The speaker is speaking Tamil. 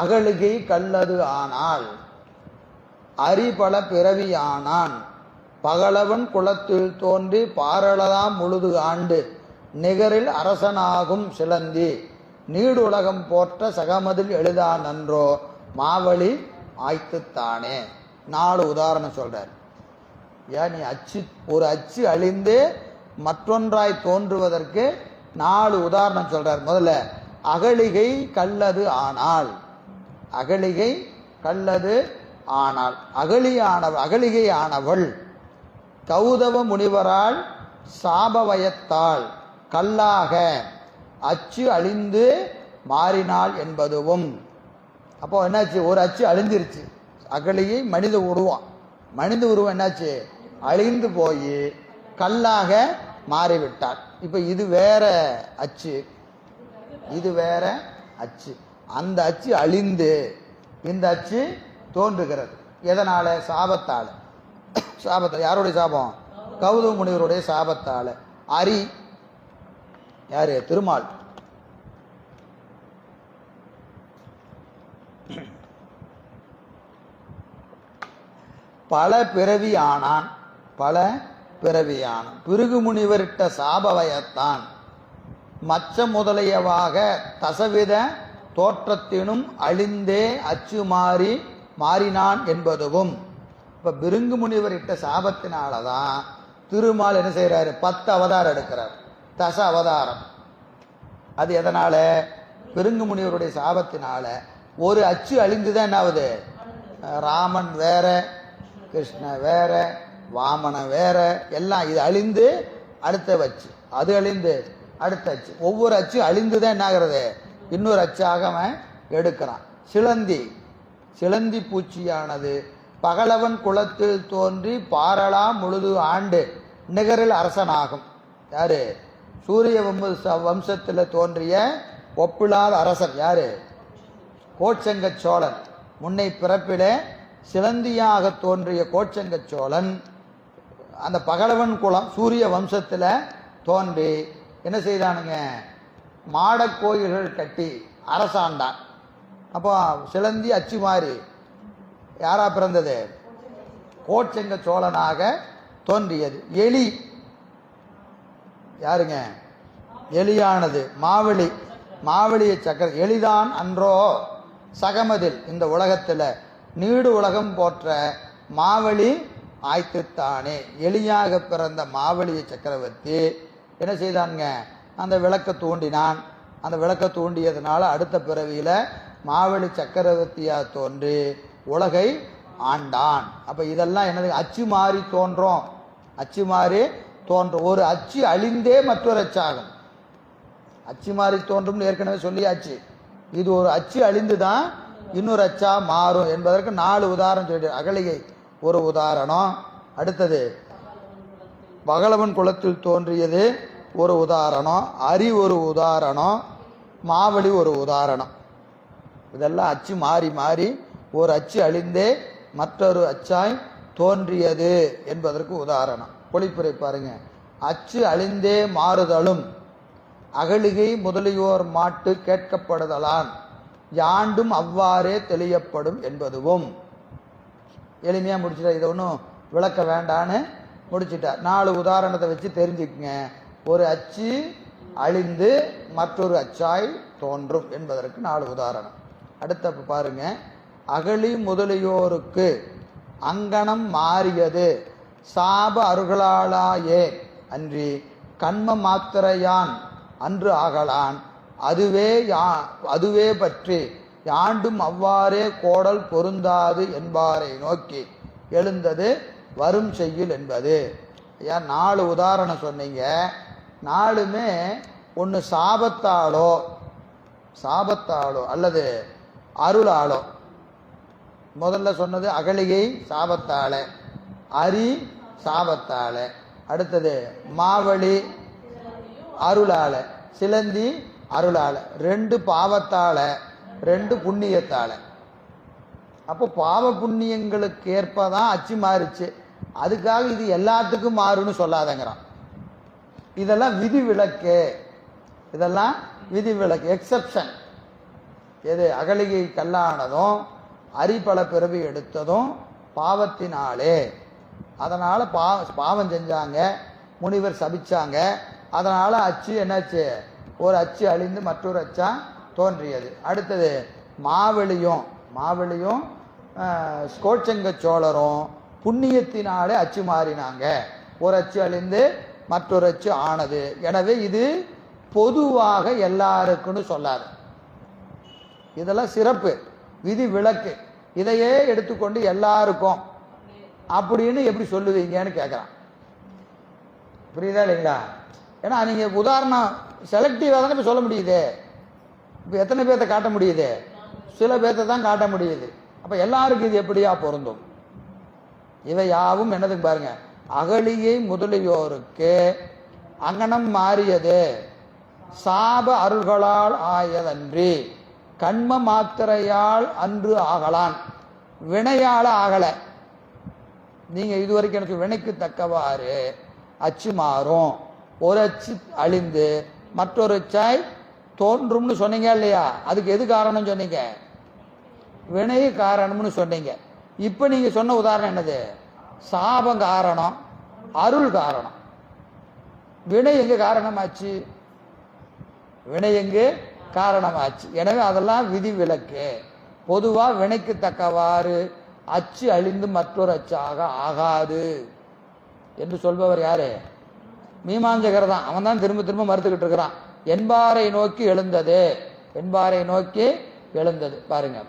அகழுகை கல்லது ஆனால் அரிபல பிறவியானான். பகலவன் குலத்தில் தோன்றி பாரளதாம் முழுது ஆண்டு நிகரில் அரசனாகும் சிலந்தி. நீடுலகம் போற்ற சகமதில் எழுதா நன்றோ மாவழி ஆய்த்துத்தானே. நாலு உதாரணம் சொல்றார். ஏன் நீ அச்சு ஒரு அச்சு அழிந்து மற்றொன்றாய் தோன்றுவதற்கு நாலு உதாரணம் சொல்றார். முதல்ல அகழிகை கல்லது ஆனால் அகலிகை கல்லது ஆனால் அகலியானவள் அகலிகை ஆனவள் கௌதவ முனிவரால் சாபவயத்தால் கல்லாக அச்சு அழிந்து மாறினாள் என்பதுவும். அப்போ என்னாச்சு? ஒரு அச்சு அழிஞ்சிருச்சு. அகலியை மனித உருவம். மனித உருவம் என்னாச்சு? அழிந்து போய் கல்லாக மாறிவிட்டாள். இப்போ இது வேற அச்சு. இது வேற அச்சு. அந்த அச்சு அழிந்து இந்த அச்சு தோன்றுகிறது. எதனால்? சாபத்தால். சாபத்தால் யாருடைய சாபம்? கௌதம முனிவருடைய சாபத்தால். அரி யாரு? திருமால். பல பிறவி ஆனான். பல பிறவியானான் பிருகு முனிவரிட்ட சாபவயத்தான் மச்ச முதலியவாக தசவித தோற்றத்தினும் அழிந்தே அச்சு மாறி மாறினான் என்பதுவும். இப்போ பிருங்கு முனிவர் இட்ட சாபத்தினால தான் திருமால் என்ன செய்கிறாரு பத்து அவதாரம் எடுக்கிறார். தச அவதாரம். அது எதனால? பெருங்கு முனிவருடைய சாபத்தினால. ஒரு அச்சு அழிந்துதான் என்ன ஆகுது ராமன் வேற கிருஷ்ண வேற வாமன வேற எல்லாம் இது அழிந்து அடுத்த வச்சு. அது அழிந்து அடுத்த அச்சு. ஒவ்வொரு அச்சு அழிந்து தான் என்ன ஆகிறது இன்னொரு அச்சாக அவன் எடுக்கிறான். சிலந்தி. சிலந்தி பூச்சியானது பகலவன் குளத்தில் தோன்றி பாரளா முழுது ஆண்டு நிகரில் அரசனாகும். யாரு? சூரிய வம்ச வம்சத்தில் தோன்றிய ஒப்பிலாத அரசன் யாரு? கோச்சங்க சோழன். முன்னை பிறப்பிலே சிலந்தியாக தோன்றிய கோச்சங்க சோழன் அந்த பகலவன் குளம் சூரிய வம்சத்தில் தோன்றி என்ன செய்தானுங்க? மாடக் கோயில்கள் கட்டி அரசாண்டான். அப்போ சிலந்தி அச்சு மாறி யாரா பிறந்தது? கோச்செங்க சோழனாக தோன்றியது. எலி. யாருங்க? எலியானது. மாவெளி மாவழிய சக்கர எலிதான் அன்றோ. சகமதில் இந்த உலகத்தில் நீடு உலகம் போற்ற மாவெளி ஆய்த்துத்தானே. எளியாக பிறந்த மாவெளிய சக்கரவர்த்தி என்ன செய்தானுங்க? அந்த விளக்க தூண்டினான். அந்த விளக்க தூண்டியதுனால அடுத்த பிறவியில் மாவெளி சக்கரவர்த்தியாக தோன்றி உலகை ஆண்டான். அப்போ இதெல்லாம் என்னது? அச்சு மாறி தோன்றும். அச்சு மாறி தோன்றும். ஒரு அச்சு அழிந்தே மற்றொரு அச்சாகும். அச்சு மாறி தோன்றும்னு ஏற்கனவே சொல்லியாச்சு. இது ஒரு அச்சு அழிந்து தான் இன்னொரு அச்சா மாறும் என்பதற்கு நாலு உதாரணம் சொல்லி அகலிகை ஒரு உதாரணம். அடுத்தது பகலவன் குலத்தில் தோன்றியது ஒரு உதாரணம் அரி ஒரு உதாரணம் மாவழி ஒரு உதாரணம். இதெல்லாம் அச்சு மாறி மாறி ஒரு அச்சு அழிந்தே மற்றொரு அச்சாய் தோன்றியது என்பதற்கு உதாரணம். பொழிப்புரை பாருங்க. அச்சு அழிந்தே மாறுதலும் அகழிகை முதலியோர் மாட்டு கேட்கப்படுதலான் யாண்டும் அவ்வாறே தெளியப்படும் என்பதுவும். எளிமையாக முடிச்சுட்டா இதை ஒன்றும் விளக்க வேண்டான்னு முடிச்சிட்டார் நாலு உதாரணத்தை வச்சு தெரிஞ்சுக்குங்க. ஒரு அச்சு அழிந்து மற்றொரு அச்சாய் தோன்றும் என்பதற்கு நாலு உதாரணம். அடுத்த பாருங்க. அகழி முதலியோருக்கு அங்கனம் மாறியது. சாப அருகலாளாயே அன்றி கண்ம மாத்திரையான் அன்று ஆகலான். அதுவே யா அதுவே பற்றி யாண்டும் அவ்வாறே கோடல் பொருந்தாது என்பாரை நோக்கி எழுந்தது வரும் செய்யுள் என்பது. ஏன் நாலு உதாரணம் சொன்னீங்க. நாலுமே ஒன்று சாபத்தாலோ சாபத்தாலோ அல்லது அருளாலோ. முதல்ல சொன்னது அகலிகை சாபத்தால அரி சாபத்தால. அடுத்தது மாவழி அருளால சிலந்தி அருளால. ரெண்டு பாவத்தால ரெண்டு புண்ணியத்தால. அப்போ பாவ புண்ணியங்களுக்கு ஏற்ப தான் அச்சு மாறுச்சு. அதுக்காக இது எல்லாத்துக்கும் மாறுன்னு சொல்லாதங்கிறான். இதெல்லாம் விதி விலக்கு இதெல்லாம் விதிவிலக்கு. எக்ஸப்ஷன் எது? அகலிகை கல்லானதும் அரிபல பிறவி எடுத்ததும் பாவத்தினாலே. அதனால் பா பாவம் செஞ்சாங்க முனிவர் சபிச்சாங்க. அதனால் அச்சு என்னாச்சு? ஒரு அச்சு அழிந்து மற்றொரு அச்சா தோன்றியது. அடுத்தது மாவெளியும் மாவெளியும் ஆஹ், ஸ்கோச்சங்க சோழரும் புண்ணியத்தினாலே அச்சு மாறினாங்க. ஒரு அச்சு அழிந்து மற்றொரு ஆனது. எனவே இது பொதுவாக எல்லாருக்குன்னு சொல்லாது. இதெல்லாம் சிறப்பு. விதி விலக்கு இதையே எடுத்துக்கொண்டு எல்லாருக்கும். அப்படின்னு எப்படி சொல்லுவீங்கன்னு கேட்குறான் புரியுதா இல்லைங்களா? ஏன்னா நீங்கள் உதாரணம் செலக்டிவாக தானே இப்போ சொல்ல முடியுது. இப்போ எத்தனை பேர்த்த காட்ட முடியுது? சில பேர்த்த தான் காட்ட முடியுது. அப்போ எல்லாருக்கும் இது எப்படியா பொருந்தும்? இவை யாவும் என்னதுங்க பாருங்கள் அகலியை முதலியோருக்கு அங்கனம் மாறியது. சாப அருள்களால் ஆயதன்றி கண்ம மாத்திரையால் அன்று ஆகலான். வினையால ஆகலை. நீங்கள் இதுவரைக்கும் எனக்கு வினைக்கு தக்கவாறு அச்சு மாறும். ஒரு அச்சு அழிந்து மற்றொரு சாய் தோன்றும்னு சொன்னீங்க இல்லையா? அதுக்கு எது காரணம் சொன்னீங்க? வினை காரணம்னு சொன்னீங்க. இப்போ நீங்கள் சொன்ன உதாரணம் என்னது? சாபம் காரணம் அருள் காரணம். வினை எங்கே காரணமாச்சு? வினை எங்கே காரணமாச்சு? எனவே அதெல்லாம் விதி விலக்கு பொதுவாக வினைக்கு தக்கவாறு அச்சு அழிந்து மற்றொரு அச்சாக ஆகாது. என்று சொல்பவர் யாரு? மீமாஞ்சகர் தான். அவன் தான் திரும்ப திரும்ப மறுத்துக்கிட்டு இருக்கிறான். என்பாரை நோக்கி எழுந்தது. என்பாரை நோக்கி எழுந்தது. பாருங்க.